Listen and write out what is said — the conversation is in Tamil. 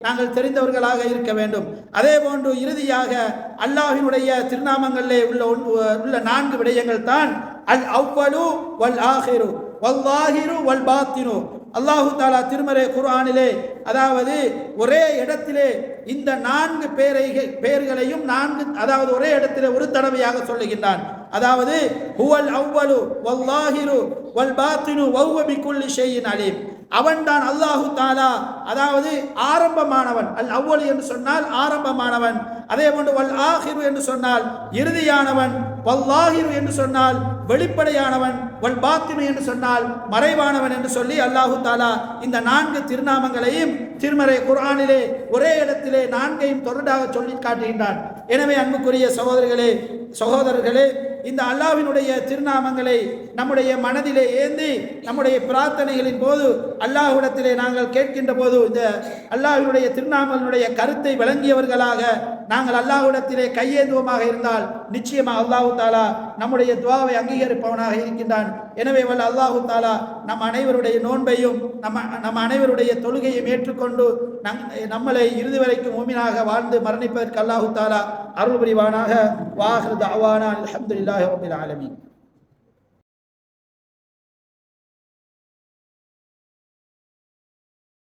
நாங்கள் தெரிந்தவர்களாக இருக்க வேண்டும். அதே போன்று இறுதியாக அல்லாஹினுடைய திருநாமங்களிலே உள்ள ஒன்று- உள்ள நான்கு விடயங்கள் தான் அல் அவ்வலு வல் ஆஹிரு வல்லாஹிரு வல் பாத்தினு. அல்லாஹு தாலா திருமறை குர்ஆனிலே அதாவது ஒரே இடத்திலே இந்த நான்கு பேரை பெயர்களையும் நான்கு அதாவது ஒரே இடத்திலே ஒரு தடவையாக சொல்லுகின்றான். அதாவது ஹுவல் அவ்வலு வல்லாஹிரு வல் பாத்தினு வௌவ பிக்குல்லி ஷைஇன் அலீம். அவன்தான் அல்லாஹு தாலா அதாவது ஆரம்பமானவன். அல் அவ்வளு என்று சொன்னால் ஆரம்பமானவன். அதே போன்று வல் ஆஹிரு என்று சொன்னால் இறுதியானவன். வல்லாஹிரு என்று சொன்னால் வெளிப்படையானவன் வல் பாத்தினு என்று சொன்னால் மறைவானவன் என்று சொல்லி அல்லாஹு தாலா இந்த நான்கு திருநாமங்களையும் திருமறை குர்ஆனிலே ஒரே இடத்திலே நான்கையும் தொடர்டாக சொல்லி காட்டுகின்றான். எனவே அன்புக்குரிய சகோதரர்களே சகோதரர்களே இந்த அல்லாவினுடைய திருநாமங்களை நம்முடைய மனதிலே ஏந்தி நம்முடைய பிரார்த்தனைகளின் போது அல்லாஹ்விடத்திலே நாங்கள் கேட்கின்ற போது இந்த அல்லாஹினுடைய திருநாமங்களுடைய கருத்தை விளங்கியவர்களாக நாங்கள் அல்லாஹ்விடத்திலே கையேந்துவமாக இருந்தால் நிச்சயமாக அல்லாஹு தாலா நம்முடைய துவாவை அங்கீகரிப்பவனாக இருக்கின்றான். எனவே வல்ல அல்லாஹு தாலா நம் அனைவருடைய நோன்பையும் நம்ம நம் அனைவருடைய தொழுகையும் ஏற்றுக்கொண்டு நம் நம்மளை இறுதி வரைக்கும் மூமினாக வாழ்ந்து மரணிப்பதற்கு அல்லாஹு தாலா அருள் புரிவானாக வாஹர் தாவானா அல்ஹம்துலில்லாஹி ரபில் ஆலமீன்.